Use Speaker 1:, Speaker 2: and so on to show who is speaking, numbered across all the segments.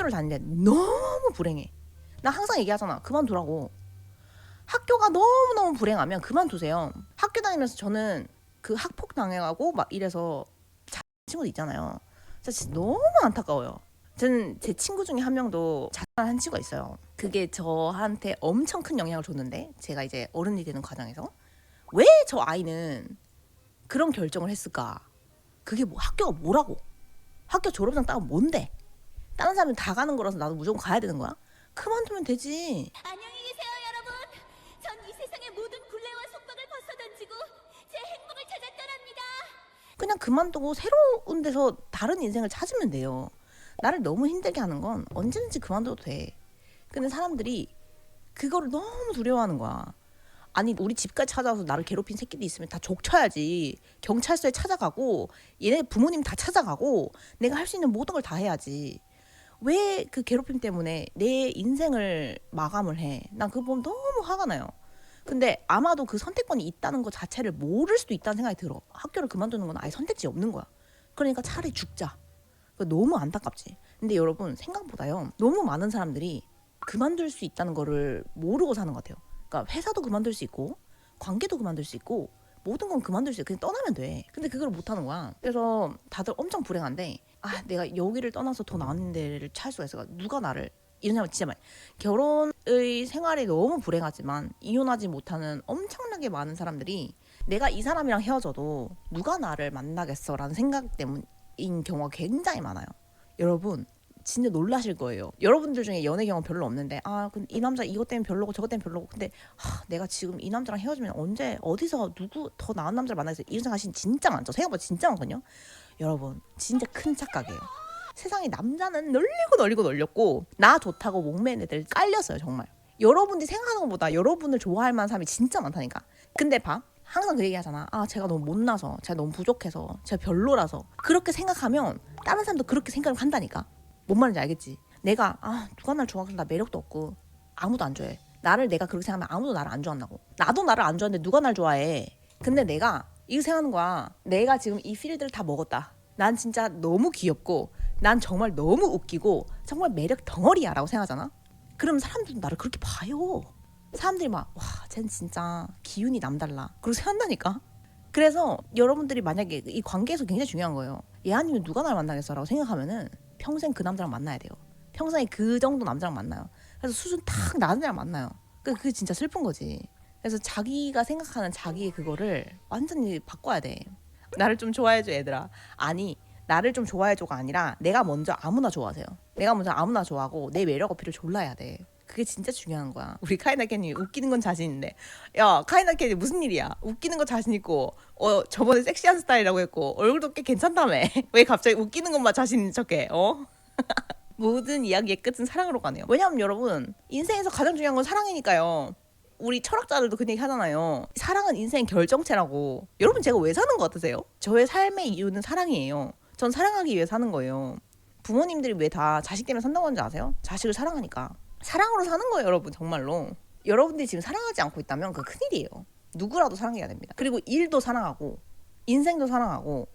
Speaker 1: 학교를 다니는데 너무 불행해. 나 항상 얘기하잖아. 그만두라고. 학교가 너무너무 불행하면 그만두세요. 학교 다니면서 저는 그 학폭 당해가고 막 이래서 자 친구도 있잖아요. 진짜 너무 안타까워요. 저는 제 친구 중에 한 명도 자살한 친구가 있어요. 그게 저한테 엄청 큰 영향을 줬는데 제가 이제 어른이 되는 과정에서 왜 저 아이는 그런 결정을 했을까? 그게 뭐 학교가 뭐라고? 학교 졸업장 따면 뭔데? 다른 사람은 다 가는 거라서 나도 무조건 가야 되는 거야? 그만두면 되지.
Speaker 2: 안녕히 계세요, 여러분. 전 이 세상의 모든 굴레와 속박을 벗어던지고 제 행복을 찾아 떠납니다.
Speaker 1: 그냥 그만두고 새로운 데서 다른 인생을 찾으면 돼요. 나를 너무 힘들게 하는 건 언제든지 그만둬도 돼. 근데 사람들이 그거를 너무 두려워하는 거야. 아니 우리 집까지 찾아와서 나를 괴롭힌 새끼도 있으면 다 족쳐야지. 경찰서에 찾아가고 얘네 부모님 다 찾아가고 내가 할 수 있는 모든 걸 다 해야지. 왜 그 괴롭힘 때문에 내 인생을 마감을 해? 난 그거 보면 너무 화가 나요. 근데 아마도 그 선택권이 있다는 것 자체를 모를 수도 있다는 생각이 들어. 학교를 그만두는 건 아예 선택지 없는 거야. 그러니까 차라리 죽자. 너무 안타깝지. 근데 여러분 생각보다요. 너무 많은 사람들이 그만둘 수 있다는 거를 모르고 사는 것 같아요. 그러니까 회사도 그만둘 수 있고 관계도 그만둘 수 있고 모든 건 그만둘 수 있고 그냥 떠나면 돼. 근데 그걸 못 하는 거야. 그래서 다들 엄청 불행한데 아 내가 여기를 떠나서 더 나은 데를 찾을 수가 있어. 누가 나를 이런 사람 진짜 많이. 결혼의 생활이 너무 불행하지만 이혼하지 못하는 엄청나게 많은 사람들이 내가 이 사람이랑 헤어져도 누가 나를 만나겠어라는 생각 때문인 경우가 굉장히 많아요. 여러분 진짜 놀라실 거예요. 여러분들 중에 연애 경험 별로 없는데 아, 이 남자 이것 때문에 별로고 저것 때문에 별로고 근데 하, 내가 지금 이 남자랑 헤어지면 언제 어디서 누구 더 나은 남자를 만나겠어 이런 생각하시는 진짜 많죠. 생각보다 진짜 많거든요. 여러분 진짜 큰 착각이에요. 세상에 남자는 널리고 널리고 널렸고 나 좋다고 목매는 애들 깔렸어요 정말. 여러분들이 생각하는 것보다 여러분을 좋아할 만한 사람이 진짜 많다니까. 근데 봐. 항상 그 얘기 하잖아. 아, 제가 너무 못나서, 제가 너무 부족해서, 제가 별로라서. 그렇게 생각하면 다른 사람도 그렇게 생각을 한다니까. 뭔 말인지 알겠지? 내가, 아, 누가 날 좋아하겠어. 나 매력도 없고. 아무도 안 좋아해. 나를 내가 그렇게 생각하면 아무도 나를 안 좋아한다고. 나도 나를 안 좋아하는데 누가 날 좋아해. 근데 내가 이거 생각하는 거야. 내가 지금 이 필드를 다 먹었다. 난 진짜 너무 귀엽고, 난 정말 너무 웃기고, 정말 매력 덩어리야. 라고 생각하잖아? 그럼 사람들도 나를 그렇게 봐요. 사람들이 막, 와, 쟨 진짜 기운이 남달라. 그러고 생각한다니까? 그래서 여러분들이 만약에 이 관계에서 굉장히 중요한 거예요. 얘 아니면 누가 날 만나겠어라고 생각하면은 평생 그 남자랑 만나야 돼요. 평생에 그 정도 남자랑 만나요. 그래서 수준 탁 낮은 애랑 만나요. 그 그게 진짜 슬픈 거지. 그래서 자기가 생각하는 자기의 그거를 완전히 바꿔야 돼. 나를 좀 좋아해줘 얘들아. 아니 나를 좀 좋아해줘가 아니라 내가 먼저 아무나 좋아하세요. 내가 먼저 아무나 좋아하고 내 매력 어필을 졸라 해야 돼. 그게 진짜 중요한 거야. 우리 카이나 캔이 웃기는 건 자신 있는데, 야 카이나 캔이 무슨 일이야? 웃기는 거 자신 있고, 어 저번에 섹시한 스타일이라고 했고 얼굴도 꽤 괜찮다며. 왜 갑자기 웃기는 것만 자신 있는 척해? 어? 모든 이야기의 끝은 사랑으로 가네요. 왜냐하면 여러분 인생에서 가장 중요한 건 사랑이니까요. 우리 철학자들도 그 얘기 하잖아요. 사랑은 인생 결정체라고. 여러분 제가 왜 사는 것 같으세요? 저의 삶의 이유는 사랑이에요. 전 사랑하기 위해 사는 거예요. 부모님들이 왜 다 자식 때문에 산다고 하는지 아세요? 자식을 사랑하니까. 사랑으로 사는 거예요, 여러분 정말로. 여러분들이 지금 사랑하지 않고 있다면 그 큰일이에요. 누구라도 사랑해야 됩니다. 그리고 일도 사랑하고 인생도 사랑하고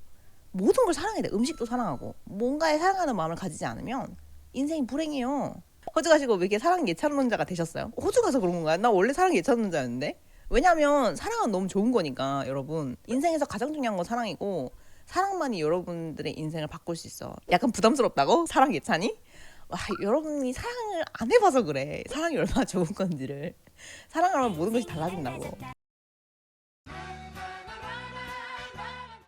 Speaker 1: 모든 걸 사랑해야 돼. 음식도 사랑하고 뭔가에 사랑하는 마음을 가지지 않으면 인생이 불행해요. 호주 가시고 왜 이렇게 사랑 예찬론자가 되셨어요? 호주 가서 그런 건가요? 나 원래 사랑 예찬론자였는데. 왜냐면 사랑은 너무 좋은 거니까 여러분 인생에서 가장 중요한 건 사랑이고 사랑만이 여러분들의 인생을 바꿀 수 있어. 약간 부담스럽다고? 사랑 예찬이? 와 여러분이 사랑을 안 해봐서 그래. 사랑이 얼마나 좋은 건지를. 사랑하면 모든 것이 달라진다고.